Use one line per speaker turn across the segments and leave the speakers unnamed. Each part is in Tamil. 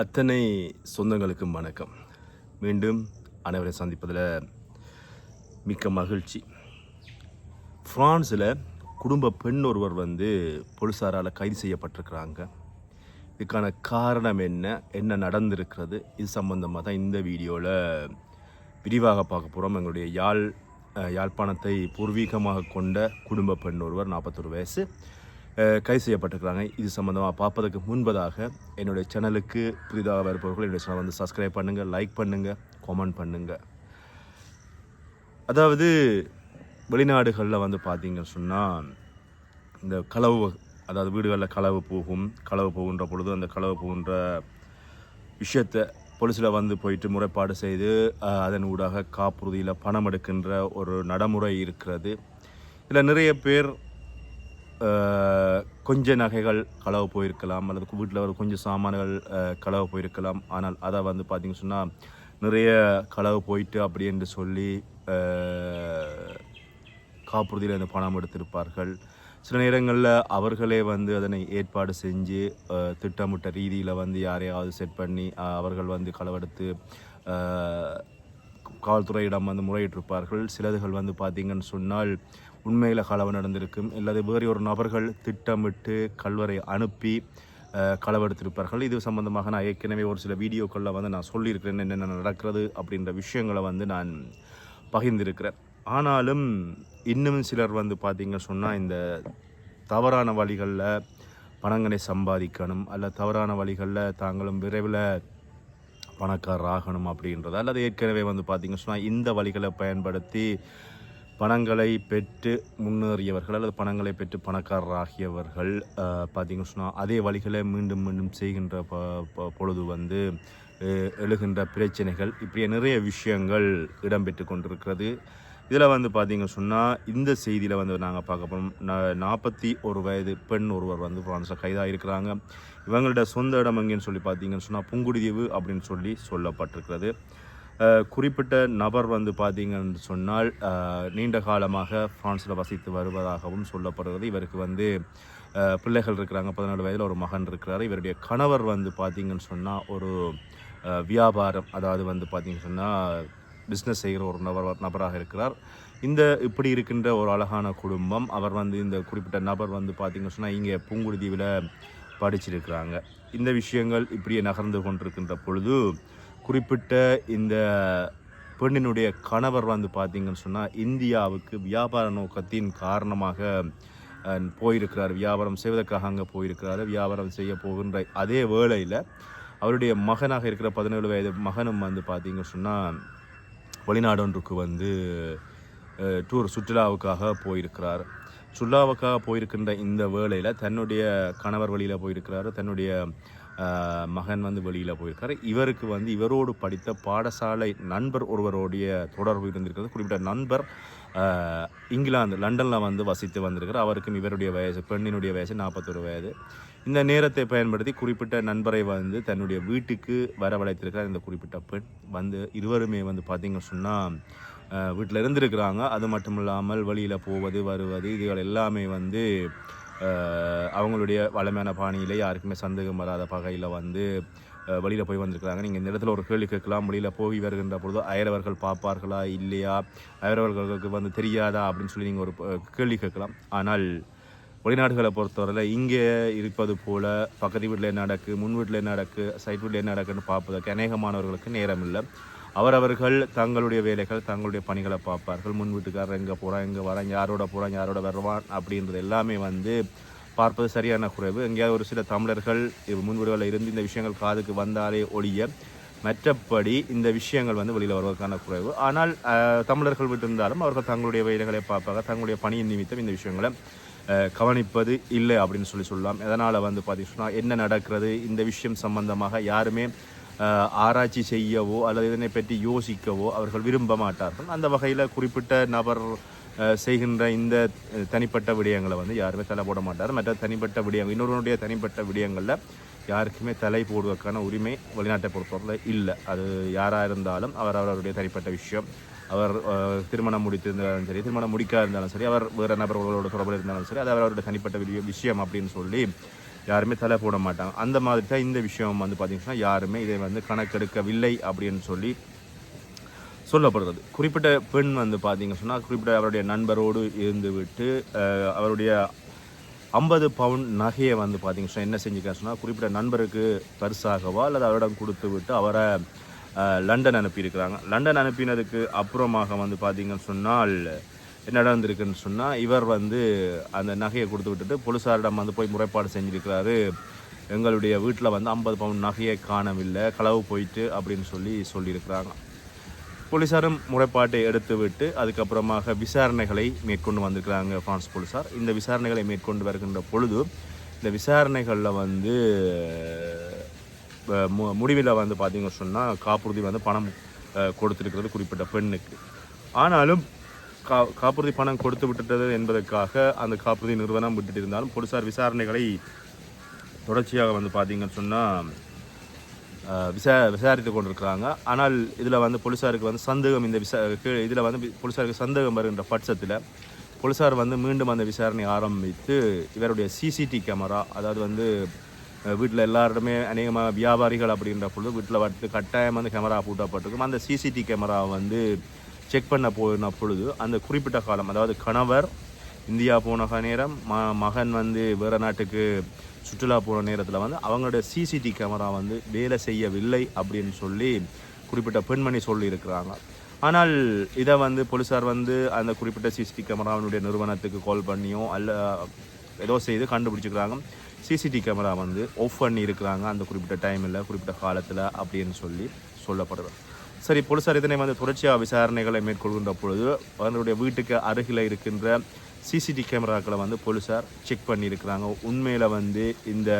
அத்தனை சொந்தங்களுக்கும் வணக்கம். மீண்டும் அனைவரை சந்திப்பதில் மிக்க மகிழ்ச்சி. ஃப்ரான்ஸில் குடும்ப பெண் ஒருவர் வந்து போலீஸாரால் கைது செய்யப்பட்டிருக்கிறாங்க. இதுக்கான காரணம் என்ன என்ன நடந்திருக்கிறது இது சம்பந்தமாக தான் இந்த வீடியோவில் விரிவாக பார்க்க போகிறோம். எங்களுடைய யாழ் யாழ்ப்பாணத்தை பூர்வீகமாக கொண்ட குடும்ப பெண் ஒருவர் நாற்பத்தொரு வயசு. கைது செய்யப்பட்டிருக்கிறாங்க. இது சம்மந்தமாக பார்ப்பதற்கு முன்பதாக என்னுடைய சேனலுக்கு புதிதாக வருபவர்கள் என்னுடைய சேனல் வந்து சப்ஸ்கிரைப் பண்ணுங்கள் லைக் பண்ணுங்கள் கமெண்ட் பண்ணுங்கள் அதாவது வெளிநாடுகளில் வந்து பார்த்தீங்கன்னு சொன்னால் இந்த களவு அதாவது வீடுகளில் களவு போகும் களவு போகின்ற பொழுது அந்த களவு போகின்ற விஷயத்தை போலீஸில் வந்து போயிட்டு முறைப்பாடு செய்து அதன் ஊடாக காப்புறுதியில் பணம் எடுக்கின்ற ஒரு நடைமுறை இருக்கிறது. இதில் நிறைய பேர் கொஞ்ச நகைகள் களவு போயிருக்கலாம் அல்லது வீட்டில் ஒரு கொஞ்சம் சாமான்கள் களவு போயிருக்கலாம். ஆனால் அதை வந்து பார்த்திங்க சொன்னால் நிறைய களவு போயிட்டு அப்படி என்று சொல்லி காப்புறுதியில் அந்த பணம் எடுத்திருப்பார்கள். சில நேரங்களில் அவர்களே வந்து அதனை ஏற்பாடு செஞ்சு திட்டமிட்ட ரீதியில் வந்து யாரையாவது செட் பண்ணி அவர்கள் வந்து களவெடுத்து காவல்துறையிடம் வந்து முறையிட்டிருப்பார்கள். சிலதுகள் வந்து பார்த்தீங்கன்னு சொன்னால் உண்மையில் களவு நடந்திருக்கும். அல்லது வேறு ஒரு நபர்கள் திட்டமிட்டு கல்வரை அனுப்பி களவெடுத்திருப்பார்கள் இது சம்பந்தமாக நான் ஏற்கனவே ஒரு சில வீடியோக்களில் வந்து நான் சொல்லியிருக்கிறேன் என்னென்ன நடக்கிறது அப்படின்ற விஷயங்களை வந்து நான் பகிர்ந்திருக்கிறேன். ஆனாலும் இன்னும் சிலர் வந்து பார்த்திங்க சொன்னால் இந்த தவறான வழிகளில் பணங்களை சம்பாதிக்கணும் அல்ல தவறான வழிகளில் தாங்களும் விரைவில் பணக்காரர் ஆகணும் அப்படின்றது அல்லது ஏற்கனவே வந்து பார்த்திங்க சொன்னால் இந்த வழிகளை பயன்படுத்தி பணங்களை பெற்று முன்னேறியவர்கள் அல்லது பணங்களை பெற்று பணக்காரராகியவர்கள் அஹ், பார்த்தீங்கன்னு சொன்னால் அதே வழிகளை மீண்டும் மீண்டும் செய்கின்ற ப பொழுது வந்து எழுகின்ற பிரச்சனைகள் இப்படியே நிறைய விஷயங்கள் இடம்பெற்று கொண்டிருக்கிறது. இதில் வந்து பார்த்தீங்கன்னு சொன்னால் இந்த செய்தியில் வந்து நாங்கள் பார்க்க போகிறோம் நாற்பத்தி ஒரு வயது பெண் ஒருவர் வந்து பிரான்ஸில் கைதாக இருக்கிறாங்க. இவங்களோட சொந்த இடம் எங்கேன்னு சொல்லி பார்த்தீங்கன்னு சொன்னால் புங்குடிதீவு அப்படின்னு சொல்லி சொல்லப்பட்டிருக்கிறது. குறிப்பிட்ட நபர் வந்து பார்த்தீங்கன்னு சொன்னால் நீண்ட காலமாக ஃப்ரான்ஸில் வசித்து வருவதாகவும் சொல்லப்படுகிறது. இவருக்கு வந்து பிள்ளைகள் இருக்கிறாங்க. பதினாலு வயதில் ஒரு மகன் இருக்கிறார். இவருடைய கணவர் வந்து பார்த்தீங்கன்னு சொன்னால் ஒரு வியாபாரம் அதாவது வந்து பார்த்தீங்கன்னு சொன்னால் பிஸ்னஸ் செய்கிற ஒரு நபர் நபராக இருக்கிறார். இந்த இப்படி இருக்கின்ற ஒரு அழகான குடும்பம் அவர் வந்து இந்த குறிப்பிட்ட நபர் வந்து பார்த்தீங்கன்னு சொன்னால் இங்கே பூங்குடுதீவில் படிச்சிருக்கிறாங்க. இந்த விஷயங்கள் இப்படியே நகர்ந்து கொண்டிருக்கின்ற பொழுது குறிப்பிட்ட இந்த பெண்ணினுடைய கணவர் வந்து பார்த்தீங்கன்னு சொன்னால் இந்தியாவுக்கு வியாபார நோக்கத்தின் காரணமாக போயிருக்கிறார். வியாபாரம் செய்வதற்காக அங்கே போயிருக்கிறார். வியாபாரம் செய்ய போகின்ற அதே வேளையில் அவருடைய மகனாக இருக்கிற பதினேழு வயது மகனும் வந்து பார்த்தீங்கன்னு சொன்னால் வெளிநாடொன்றுக்கு வந்து டூர் சுற்றுலாவுக்காக போயிருக்கிறார். சுல்லாவுக்காக போயிருக்கின்ற இந்த வேளையில் தன்னுடைய கணவர் வழியில் போயிருக்கிறாரு தன்னுடைய மகன் வந்து வெளியில் போயிருக்காரு. இவருக்கு வந்து இவரோடு படித்த பாடசாலை நண்பர் ஒருவருடைய தொடர்பு இருந்திருக்கிறது. குறிப்பிட்ட நண்பர் இங்கிலாந்து லண்டனில் வந்து வசித்து வந்திருக்கிறார். அவருக்கும் இவருடைய வயசு பெண்ணினுடைய வயசு நாற்பத்தொரு வயது. இந்த நேரத்தை பயன்படுத்தி குறிப்பிட்ட நண்பரை வந்து தன்னுடைய வீட்டுக்கு வரவழைத்திருக்கிறார். இந்த குறிப்பிட்ட பெண் வந்து இருவருமே வந்து பார்த்திங்க சொன்னால் வீட்டில் இருந்திருக்கிறாங்க. அது மட்டும் இல்லாமல் வழியில் போவது வருவது இதுகள் எல்லாமே வந்து அவங்களுடைய வளமையான பாணியில் யாருக்குமே சந்தேகம் வராத வகையில் வந்து வெளியில் போய் வந்திருக்கிறாங்க. நீங்கள் இந்த இடத்துல ஒரு கேள்வி கேட்கலாம். வெளியில் போய் வருகின்ற பொழுது அயரவர்கள் பார்ப்பார்களா? இல்லையா? அயரவர்களுக்கு வந்து தெரியாதா? அப்படின்னு சொல்லி நீங்கள் ஒரு கேள்வி கேட்கலாம். ஆனால் வெளிநாடுகளை பொறுத்தவரையில் இங்கே இருப்பது போல் பக்கத்து வீட்டில் என்ன நடக்கு முன் வீட்டில் என்ன நடக்கு சைட் வீட்டில் என்ன நடக்குன்னு பார்ப்பதற்கு அநேகமானவர்களுக்கு நேரம் இல்லை அவரவர்கள் தங்களுடைய வேலைகள் தங்களுடைய பணிகளை பார்ப்பார்கள். முன் வீட்டுக்காரர் எங்கே போகிறான் எங்கே வரான் யாரோட போகிறான் யாரோட வருவான் அப்படின்றது எல்லாமே வந்து பார்ப்பது சரியான குறைவு. எங்கேயாவது ஒரு சில தமிழர்கள் முன்வீடுகளில் இருந்து இந்த விஷயங்கள் காதுக்கு வந்தாலே ஒழிய மற்றபடி இந்த விஷயங்கள் வந்து வெளியில் வருவதற்கான குறைவு. ஆனால் தமிழர்கள் விட்டிருந்தாலும் அவர்கள் தங்களுடைய வேலைகளை பார்ப்பாங்க தங்களுடைய பணியின் நிமித்தம் இந்த விஷயங்களை கவனிப்பது இல்லை அப்படின்னு சொல்லி சொல்லலாம். எதனால் வந்து பார்த்தீங்கன்னா என்ன நடக்கிறது இந்த விஷயம் சம்பந்தமாக யாருமே ஆராய்ச்சி செய்யவோ அல்லது இதனை பற்றி யோசிக்கவோ அவர்கள் விரும்ப மாட்டார்கள். அந்த வகையில் குறிப்பிட்ட நபர் செய்கின்ற இந்த தனிப்பட்ட விடயங்களை வந்து யாருமே தலை போட மாட்டார். மற்ற தனிப்பட்ட விடயங்கள் இன்னொருவனுடைய தனிப்பட்ட விடயங்களில் யாருக்குமே தலை போடுவதற்கான உரிமை வெளிநாட்டை பொறுத்தவரை இல்லை. அது யாராக இருந்தாலும் அவர் அவருடைய தனிப்பட்ட விஷயம். அவர் திருமணம் முடித்திருந்தாலும் சரி திருமணம் முடிக்காத இருந்தாலும் சரி அவர் வேறு நபர்களோட தொடர்பில் இருந்தாலும் சரி அது அவருடைய தனிப்பட்ட விஷயம் அப்படின்னு சொல்லி யாருமே தலை போட மாட்டாங்க. அந்த மாதிரி தான் இந்த விஷயம் வந்து பார்த்திங்கன்னா யாருமே இதை வந்து கணக்கெடுக்கவில்லை அப்படின்னு சொல்லி சொல்லப்படுறது. குறிப்பிட்ட பெண் வந்து பார்த்திங்கன்னு சொன்னால் குறிப்பிட்ட அவருடைய நண்பரோடு இருந்துவிட்டு அவருடைய ஐம்பது பவுண்ட் நகையை வந்து பார்த்திங்கன்னா சொன்னால் என்ன செஞ்சுக்க சொன்னால் குறிப்பிட்ட நண்பருக்கு பரிசாகவா அல்லது அவரிடம் கொடுத்து விட்டு அவரை லண்டன் அனுப்பியிருக்கிறாங்க. லண்டன் அனுப்பினதுக்கு அப்புறமாக வந்து பார்த்தீங்கன்னு சொன்னால் என்ன நடந்திருக்குன்னு சொன்னால் இவர் வந்து அந்த நகையை கொடுத்து விட்டுட்டு போலீஸாரிடம் வந்து போய் முறைப்பாடு செஞ்சுருக்கிறாரு. எங்களுடைய வீட்டில் வந்து ஐம்பது பவுன் நகையை காணவில்லை களவு போயிட்டு அப்படின்னு சொல்லி சொல்லியிருக்கிறாங்க. போலீசாரும் முறைப்பாட்டை எடுத்துவிட்டு அதுக்கப்புறமாக விசாரணைகளை மேற்கொண்டு வந்திருக்கிறாங்க ஃப்ரான்ஸ் போலீசார். இந்த விசாரணைகளை மேற்கொண்டு வருகின்ற பொழுது இந்த விசாரணைகளில் வந்து மு முடிவில் வந்து பார்த்திங்க சொன்னால் காப்புறுதி வந்து பணம் கொடுத்துருக்கிறது குறிப்பிட்ட பெண்ணுக்கு. ஆனாலும் கா காப்புறுதி பணம் கொடுத்து விட்டுட்டது என்பதற்காக அந்த காப்புறுதி நிறுவனம் விட்டுட்டு இருந்தாலும் போலீசார் விசாரணைகளை தொடர்ச்சியாக வந்து பார்த்தீங்கன்னு சொன்னால் விசா விசாரித்து கொண்டிருக்கிறாங்க. ஆனால் இதில் வந்து போலீஸாருக்கு வந்து சந்தேகம் இந்த விசா இதில் வந்து போலீஸாருக்கு சந்தேகம் வருகின்ற பட்சத்தில் போலீஸார் வந்து மீண்டும் அந்த விசாரணை ஆரம்பித்து இவருடைய சிசிடி கேமரா அதாவது வந்து வீட்டில் எல்லாருமே அநேகமாக வியாபாரிகள் அப்படின்ற பொழுது வீட்டில் வந்து கட்டாயம் வந்து கேமரா பூட்டப்பட்டிருக்கும். அந்த சிசிடி கேமரா வந்து செக் பண்ண போன பொழுது அந்த குறிப்பிட்ட காலம் அதாவது கணவர் இந்தியா போன நேரம் ம மகன் வந்து வேறு நாட்டுக்கு சுற்றுலா போன நேரத்தில் வந்து அவங்களுடைய சிசிடி கேமரா வந்து வேலை செய்யவில்லை அப்படின்னு சொல்லி குறிப்பிட்ட பெண்மணி சொல்லியிருக்கிறாங்க. ஆனால் இதை வந்து போலீஸார் வந்து அந்த குறிப்பிட்ட சிசிடி கேமராவினுடைய நிறுவனத்துக்கு கால் பண்ணியோ அல்ல ஏதோ செய்து கண்டுபிடிச்சிக்கிறாங்க. சிசிடி கேமரா வந்து ஆஃப் பண்ணி இருக்கிறாங்க அந்த குறிப்பிட்ட டைமில் குறிப்பிட்ட காலத்தில் அப்படின்னு சொல்லி சொல்லப்படுது. சரி போலீசார் இதனை வந்து தொடர்ச்சியாக விசாரணைகளை மேற்கொள்கின்ற பொழுது அவர்களுடைய வீட்டுக்கு அருகில் இருக்கின்ற சிசிடி கேமராக்களை வந்து போலீசார் செக் பண்ணியிருக்கிறாங்க. உண்மையில் வந்து இந்த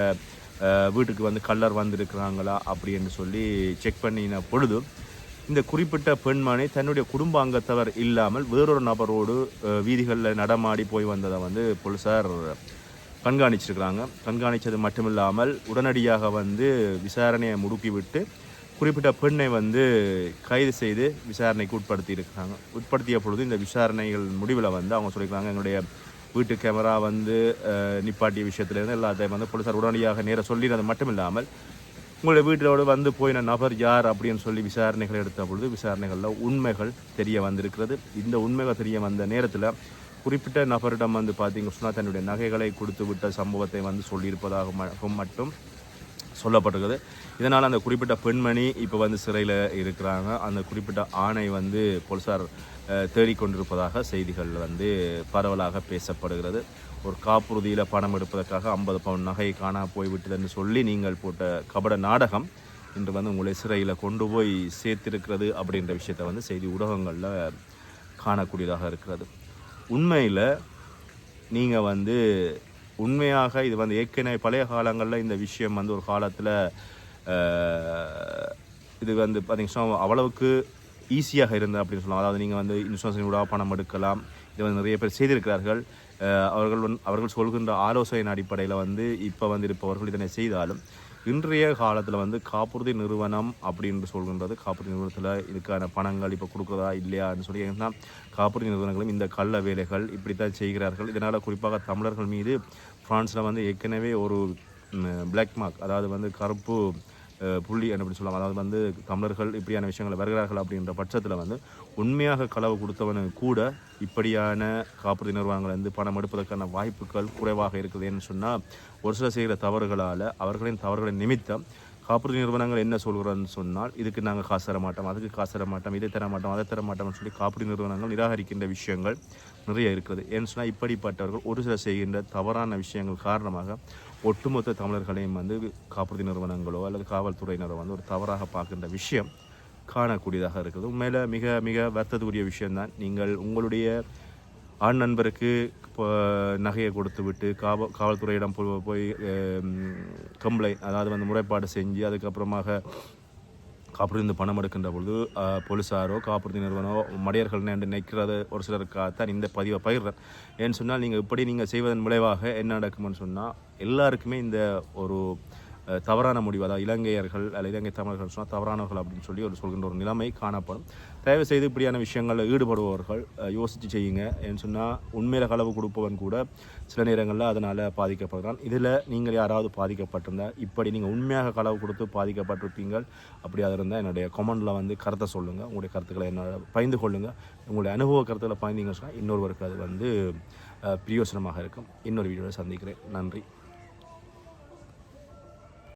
வீட்டுக்கு வந்து கல்லர் வந்திருக்கிறாங்களா அப்படின்னு சொல்லி செக் பண்ணின பொழுது இந்த குறிப்பிட்ட பெண்மணி தன்னுடைய குடும்ப அங்கத்தவர் இல்லாமல் வேறொரு நபரோடு வீதிகளில் நடமாடி போய் வந்ததை வந்து போலீசார் கண்காணிச்சிருக்கிறாங்க. கண்காணித்தது மட்டுமில்லாமல் உடனடியாக வந்து விசாரணையை முடுக்கிவிட்டு குறிப்பிட்ட பெண்ணை வந்து கைது செய்து விசாரணைக்கு உட்படுத்தி இருக்கிறாங்க உட்படுத்திய பொழுது இந்த விசாரணைகள் முடிவில் வந்து அவங்க சொல்லியிருக்காங்க எங்களுடைய வீட்டு கேமரா வந்து நிப்பாட்டிய விஷயத்துலேருந்து எல்லாத்தையும் வந்து போலீஸார் உடனடியாக நேராக சொல்லினது மட்டும் இல்லாமல் உங்களுடைய வீட்டோடு வந்து போயின நபர் யார் அப்படின்னு சொல்லி விசாரணைகள் எடுத்த பொழுது விசாரணைகளில் உண்மைகள் தெரிய வந்திருக்கிறது. இந்த உண்மைகள் தெரிய வந்த நேரத்தில் குறிப்பிட்ட நபரிடம் வந்து பார்த்தீங்க சொன்னால் தன்னுடைய நகைகளை கொடுத்து விட்ட சம்பவத்தை வந்து சொல்லியிருப்பதாக மட்டும் சொல்லப்பட்டிருக்குது. இதனால் அந்த குறிப்பிட்ட பெண்மணி இப்போ வந்து சிறையில் இருக்கிறாங்க. அந்த குறிப்பிட்ட ஆணை வந்து போலீஸார் தேடிக்கொண்டிருப்பதாக செய்திகள் வந்து பரவலாக பேசப்படுகிறது. ஒரு காப்புறுதியில் பணம் எடுப்பதற்காக ஐம்பது பவுன் நகை காணா போய்விட்டதுன்னு சொல்லி நீங்கள் போட்ட கபட நாடகம் இன்று வந்து உங்களை சிறையில் கொண்டு போய் சேர்த்திருக்கிறது அப்படின்ற விஷயத்தை வந்து செய்தி ஊடகங்களில் காணக்கூடியதாக இருக்கிறது. உண்மையில் நீங்கள் வந்து உண்மையாக இது வந்து ஏற்கனவே பழைய காலங்களில் இந்த விஷயம் வந்து ஒரு காலத்தில் இது வந்து பார்த்தீங்கன்னா அவ்வளவுக்கு ஈஸியாக இருந்தது அப்படின்னு சொல்லலாம். அதாவது நீங்கள் வந்து இன்சூரன்ஸ் கூட பணம் எடுக்கலாம். இது வந்து நிறைய பேர் செய்திருக்கிறார்கள். அவர்கள் அவர்கள் சொல்கின்ற ஆலோசனையின் அடிப்படையில் வந்து இப்போ வந்து இருப்பவர்கள் இதனை செய்தாலும் இன்றைய காலத்தில் வந்து காப்புறுதி நிறுவனம் அப்படின்னு சொல்கின்றது. காப்புறுதி நிறுவனத்தில் இதுக்கான பணங்கள் இப்போ கொடுக்குறதா இல்லையான்னு சொல்லி ஏன்னா காப்புறுதி நிறுவனங்களும் இந்த கள்ள வேலைகள் இப்படித்தான் செய்கிறார்கள். இதனால் குறிப்பாக தமிழர்கள் மீது ஃப்ரான்ஸில் வந்து ஏற்கனவே ஒரு பிளாக் மார்க் அதாவது வந்து கருப்பு புள்ளி அப்படின்னு அப்படி சொல்லலாம் அதாவது வந்து தமிழர்கள் இப்படியான விஷயங்களை வருகிறார்கள் அப்படின்ற பட்சத்தில் வந்து உண்மையாக களவு கொடுத்தவனுக்கு கூட இப்படியான காப்புறுதி நிறுவனங்கள் வந்து பணம் எடுப்பதற்கான வாய்ப்புகள் குறைவாக இருக்குது என்று சொன்னால் ஒரு சில செய்கிற தவறுகளால் அவர்களின் தவறுகளின் நிமித்தம் காப்புறுதி நிறுவனங்கள் என்ன சொல்கிறோன்னு சொன்னால் இதுக்கு நாங்கள் காசு தர மாட்டோம் அதுக்கு காசு தர மாட்டோம் இதை தர மாட்டோம் அதை தர மாட்டோம்னு சொல்லி காப்புறுதி நிறுவனங்கள் நிராகரிக்கின்ற விஷயங்கள் நிறைய இருக்குது. ஏன்னு சொன்னால் இப்படிப்பட்டவர்கள் ஒரு சில செய்கின்ற தவறான விஷயங்கள் காரணமாக ஒட்டுமொத்த தமிழர்களையும் வந்து காப்புறுதி நிறுவனங்களோ அல்லது காவல்துறையினரோ வந்து ஒரு தவறாக பார்க்கின்ற விஷயம் காணக்கூடியதாக இருக்குது. உண்மையில் மிக மிக வருத்தத்துக்குரிய விஷயம்தான். நீங்கள் உங்களுடைய ஆண் நண்பருக்கு இப்போ நகையை கொடுத்து விட்டு காவல் காவல்துறையிடம் போய் கம்ப்ளைண்ட் அதாவது வந்து முறைப்பாடு செஞ்சு அதுக்கப்புறமாக காப்புறுதி பணம் எடுக்கின்ற பொழுது போலீஸாரோ காப்புறுதி நிறுவனமோ மடையர்கள் என்று நினைக்கிறது ஒரு சிலருக்காகத்தான் இந்த பதிவை பகிர்றேன். ஏன்னு சொன்னால் நீங்கள் இப்படி நீங்கள் செய்வதன் விளைவாக என்ன நடக்கும்னு சொன்னால் எல்லாருக்குமே இந்த ஒரு தவறான முடிவு அதாவது இலங்கையர்கள் அல்ல இலங்கை தமிழர்கள் சொன்னால் தவறானவர்கள் அப்படின்னு சொல்லி ஒரு சொல்கின்ற ஒரு நிலைமை காணப்படும். தயவு செய்து இப்படியான விஷயங்களில் ஈடுபடுபவர்கள் யோசித்து செய்யுங்க. ஏன்னு சொன்னால் உண்மையில களவு கொடுப்பவன் கூட சில நேரங்களில் அதனால் பாதிக்கப்படுறான். இதில் நீங்கள் யாராவது பாதிக்கப்பட்டிருந்தால் இப்படி நீங்கள் உண்மையாக களவு கொடுத்து பாதிக்கப்பட்டிருப்பீங்கள் அப்படி அதில் இருந்தால் என்னுடைய கமெண்டில் வந்து கருத்தை சொல்லுங்கள் உங்களுடைய கருத்துக்களை என்ன பயந்து கொள்ளுங்கள் உங்களுடைய அனுபவ கருத்துக்களை பயந்தீங்கன்னு சொன்னால் இன்னொருவருக்கு அது வந்து பிரயோசனமாக இருக்கும். இன்னொரு வீடியோவில் சந்திக்கிறேன். நன்றி.